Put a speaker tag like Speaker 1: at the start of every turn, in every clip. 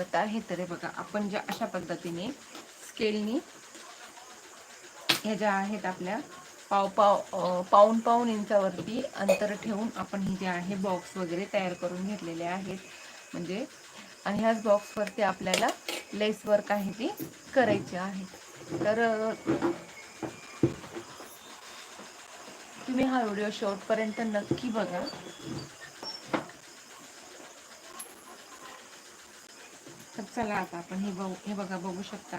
Speaker 1: स्वागत आहे. तर हे बघा आपण ज्या अशा पद्धतीने स्केलनी ह्या ज्या आहेत आपल्या पाव पाव पाऊन पाऊण पाऊण इंचावरती अंतर ठेवून आपण हे जे आहे बॉक्स वगैरे तयार करून घेतलेले आहेत. म्हणजे आणि ह्याच बॉक्सवरती आपल्याला लेस वर्क आहे ती करायची आहे. तर तुम्ही हा व्हिडिओ शेवटपर्यंत नक्की बघा. चला आता आपण हे बघू हे बघा बघू शकता.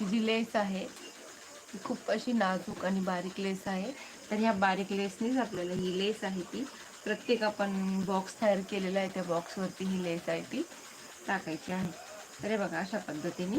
Speaker 1: ही जी लेस आहे ती खूप अशी नाजूक आणि बारीक लेस आहे. तर ह्या बारीक लेसनीच आपल्याला ही लेस आहे ती. प्रत्येक आपण बॉक्स तयार केलेला आहे त्या बॉक्सवरती ही लेस आहे ती टाकायची आहे. तर हे बघा अशा पद्धतीने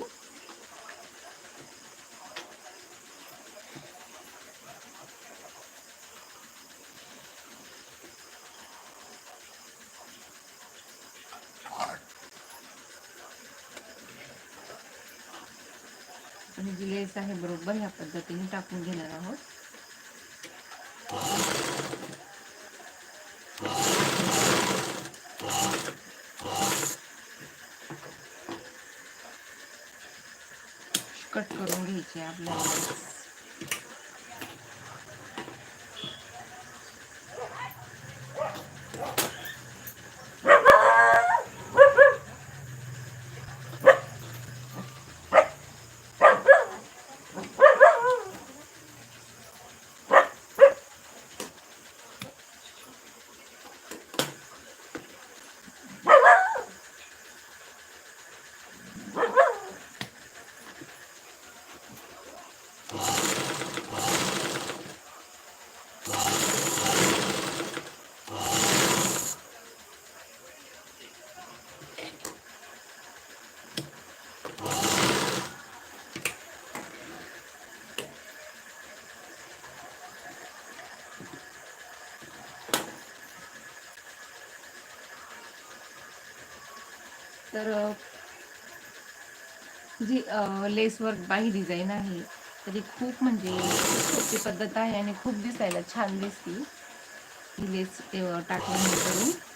Speaker 1: आणि आहे बरोबर ह्या पद्धतीने टाकून घेणार आहोत. कट करून घ्यायचे आपल्याला. तर जी लेस वर्क बाही डिझाईन आहे तर ती खूप म्हणजे सोपी पद्धत आहे आणि खूप दिसायला छान दिसती. ही लेस अ, टाकल्यानंतर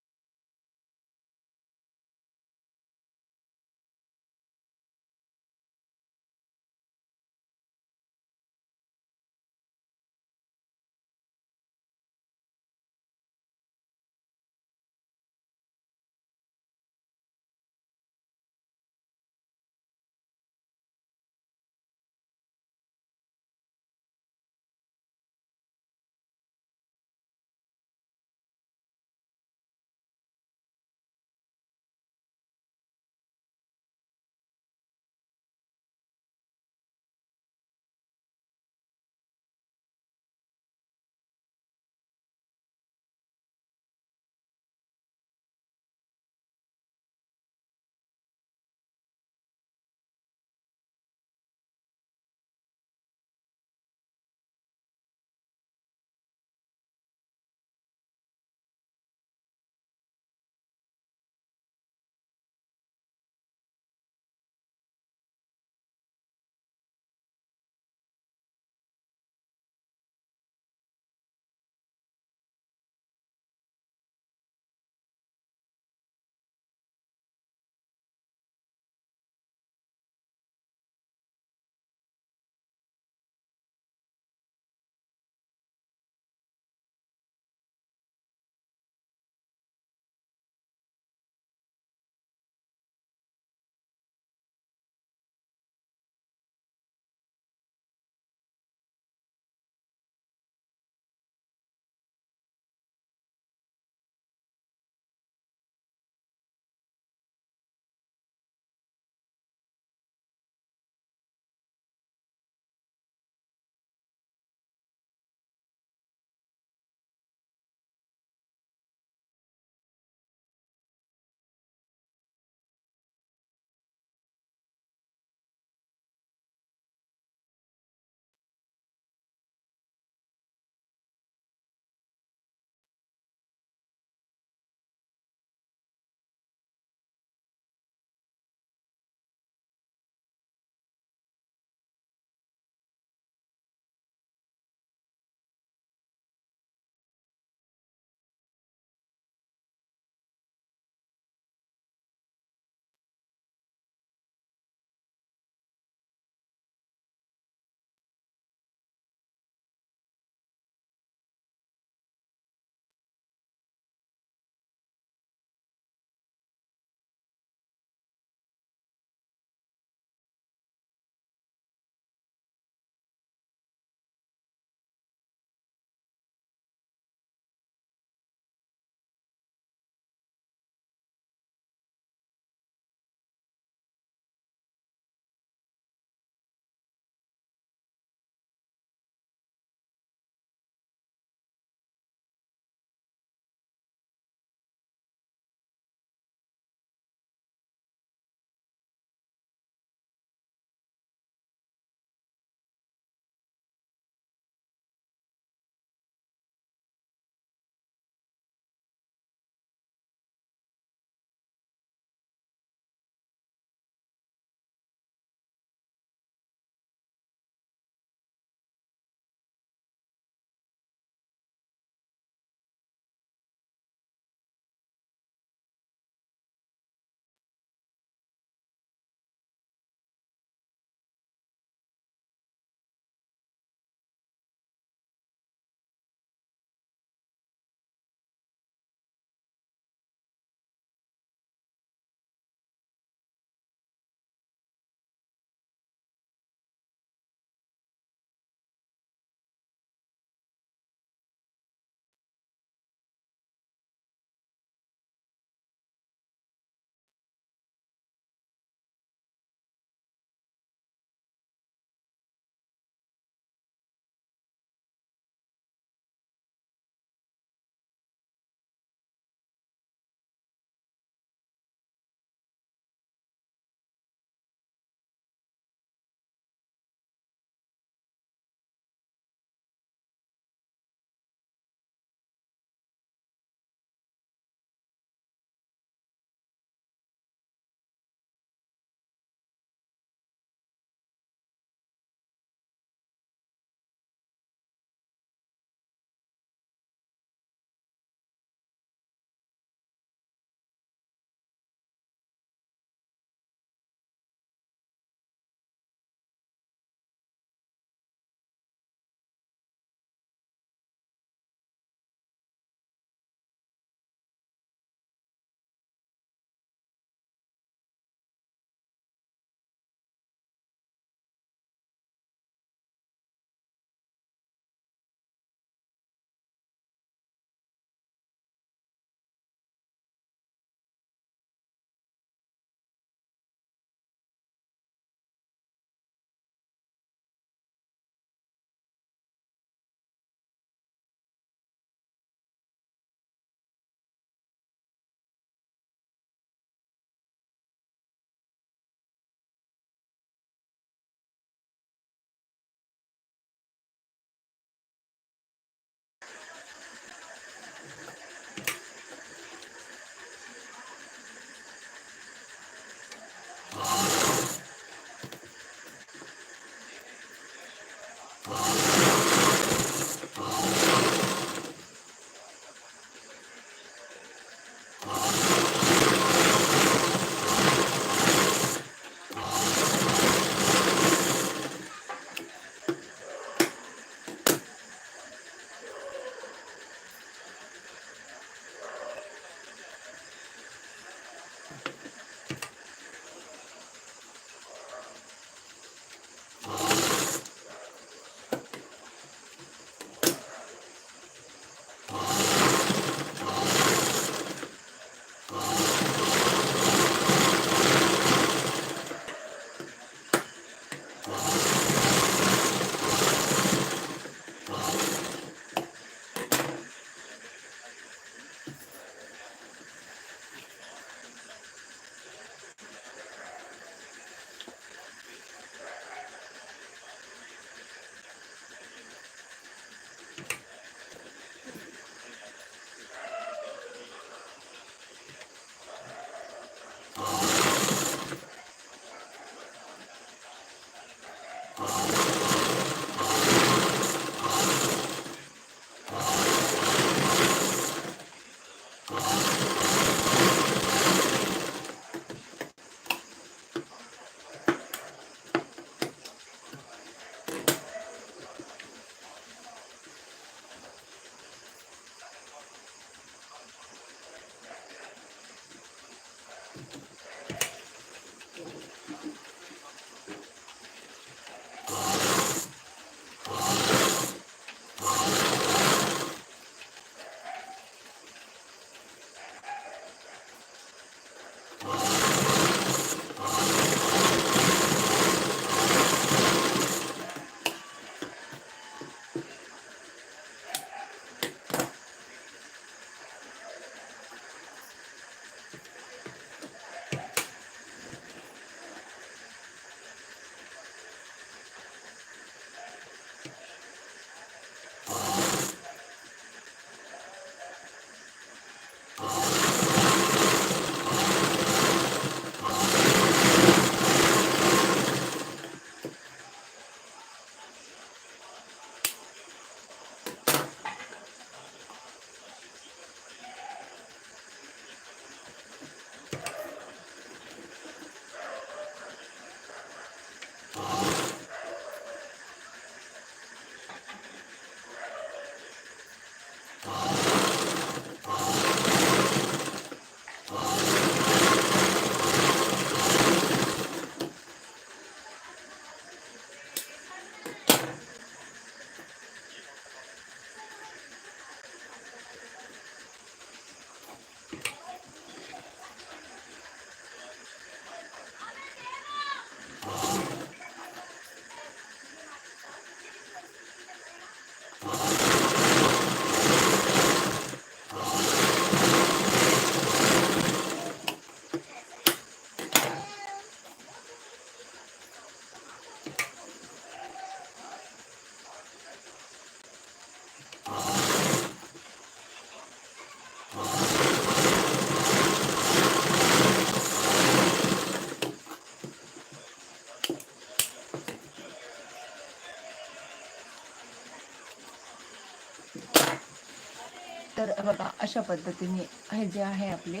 Speaker 1: तर बघा अशा पद्धतीने हे जे आहे आपले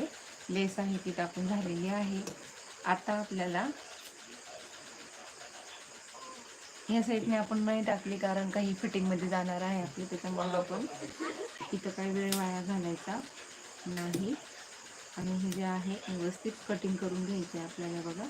Speaker 1: लेस आहे ती टाकून झालेली आहे. आता आपल्याला या साईडने आपण नाही टाकली कारण काही फिटिंगमध्ये जाणार आहे आपली त्याच्यामुळे आपण इथं काही वेळ वाया घालायचा नाही. आणि हे जे आहे व्यवस्थित कटिंग करून घ्यायचे आहे आपल्याला बघा.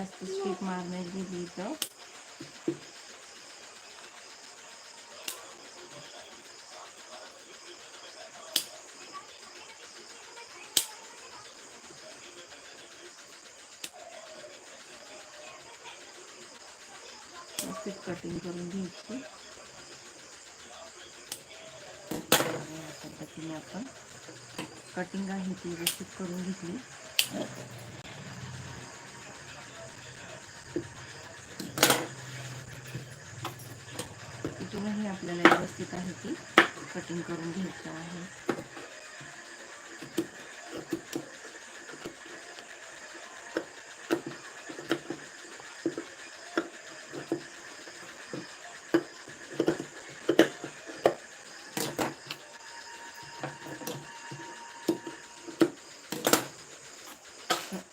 Speaker 1: जास्त स्ट्रीप मारण्यात गेली इथं व्यवस्थित कटिंग घ्यायची या पद्धतीने आपण कटिंग आहे ती व्यवस्थित करून घेतली ही आपल्याला व्यवस्थित आहे ती. कटिंग करून घ्यायचं आहे.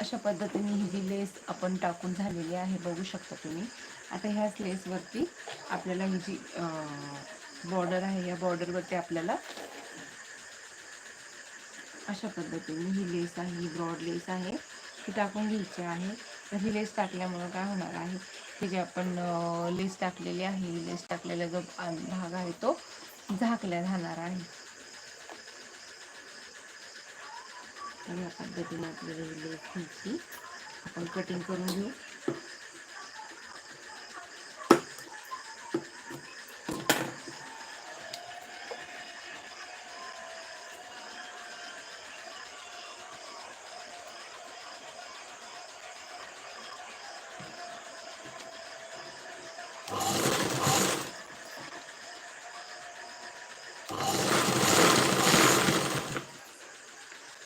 Speaker 1: अशा पद्धतीने ही जी लेस आपण टाकून झालेली आहे बघू शकता तुम्ही. आता ह्याच लेसवरती आपल्याला ही जी बॉर्डर आहे. या बॉर्डरवरती आपल्याला अशा पद्धतीने ही लेस आहे ही ब्रॉड लेस आहे. ती टाकून घ्यायची आहे. तर ही लेस टाकल्यामुळं काय होणार आहे? की जे आपण लेस टाकलेली आहे लेस टाकलेला जो भाग आहे तो झाकल्या जाणार आहे. तर या पद्धतीने आपल्याला ही लेस घ्यायची. आपण कटिंग करून घेऊ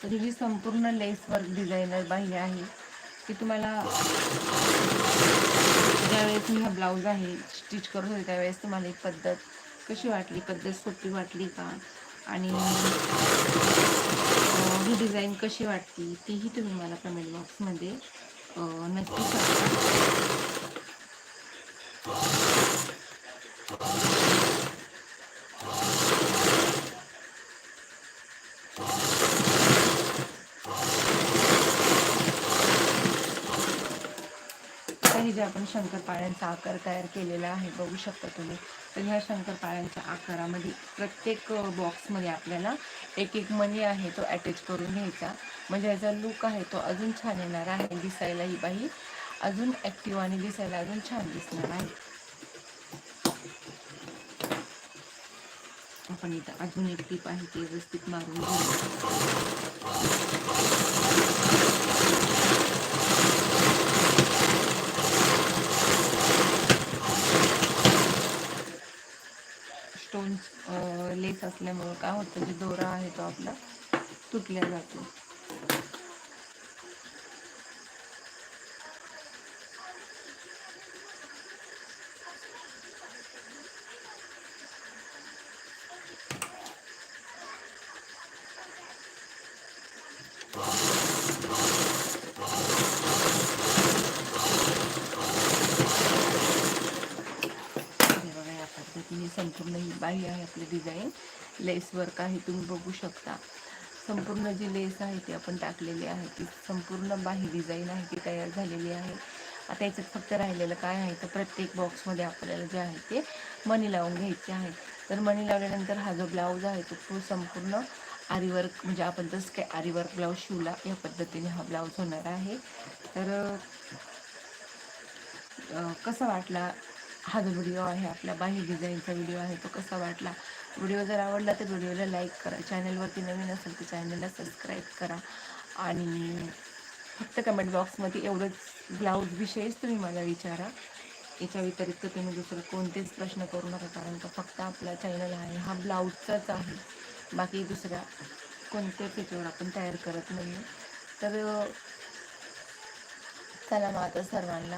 Speaker 1: तर ही संपूर्ण लेस वर्क डिझायनर बाही आहे. की तुम्हाला ज्यावेळेस मी हा ब्लाऊज आहे स्टिच करत होते त्यावेळेस तुम्हाला ही पद्धत कशी वाटली? पद्धत सोपी वाटली का? आणि ही डिझाईन कशी वाटली? तीही तुम्ही मला कमेंट बॉक्समध्ये नक्की सांगा काही जे आपण शंकरपाळ्यांचा आकार तयार केलेला आहे बघू शकता तुम्ही. तर ह्या शंकरपाळ्यांच्या आकारामध्ये प्रत्येक बॉक्समध्ये आपल्याला एक एक मनी आहे तो अटॅच करून घ्यायचा. म्हणजे ह्याचा लुक आहे तो अजून छान येणार आहे. दिसायला ही बाई अजून ॲक्टिव्ह आणि दिसायला अजून छान दिसणार आहे. आपण इथं अजून एक टीप आहे ती व्यवस्थित मारून घेऊ. स्टोन लेस असल्यामुळं काय होतं जे दोरा आहे तो आपला तुटल्या जातो हे बघा या पद्धतीने संपूर्ण ही बाही आहे आपली डिझाईन लेस वर्क आहे तुम्ही बघू शकता. संपूर्ण जी लेस आहे ती आपण टाकलेली आहे. ती संपूर्ण बाही डिझाईन आहे ती तयार झालेली आहे. आता याच्यात फक्त राहिलेलं काय आहे तर प्रत्येक बॉक्समध्ये आपल्याला जे आहे ते मनी लावून घ्यायचे आहे. तर मनी लावल्यानंतर हा जो ब्लाऊज आहे तो फुल संपूर्ण आरीवर्क म्हणजे आपण जसं काय आरीवर्क ब्लाऊज शिवला या पद्धतीने हा ब्लाऊज होणार आहे. तर कसा वाटला हा जो व्हिडिओ आहे आपला बाही डिझाईनचा व्हिडिओ आहे तो कसा वाटला? व्हिडिओ जर आवडला तर व्हिडिओला लाईक करा. चॅनलवरती नवीन असेल तर चॅनलला सबस्क्राईब करा. आणि फक्त कमेंट बॉक्समध्ये एवढंच ब्लाऊज विषयीच तुम्ही मला विचारा. याच्या व्यतिरिक्त तुम्ही दुसरं कोणतेच प्रश्न करू नका कारण का फक्त आपला चॅनल आहे. हा ब्लाऊजचाच आहे. बाकी दुसऱ्या कोणत्याच याच्यावर आपण तयार करत नाही तर चला मग आता सर्वांना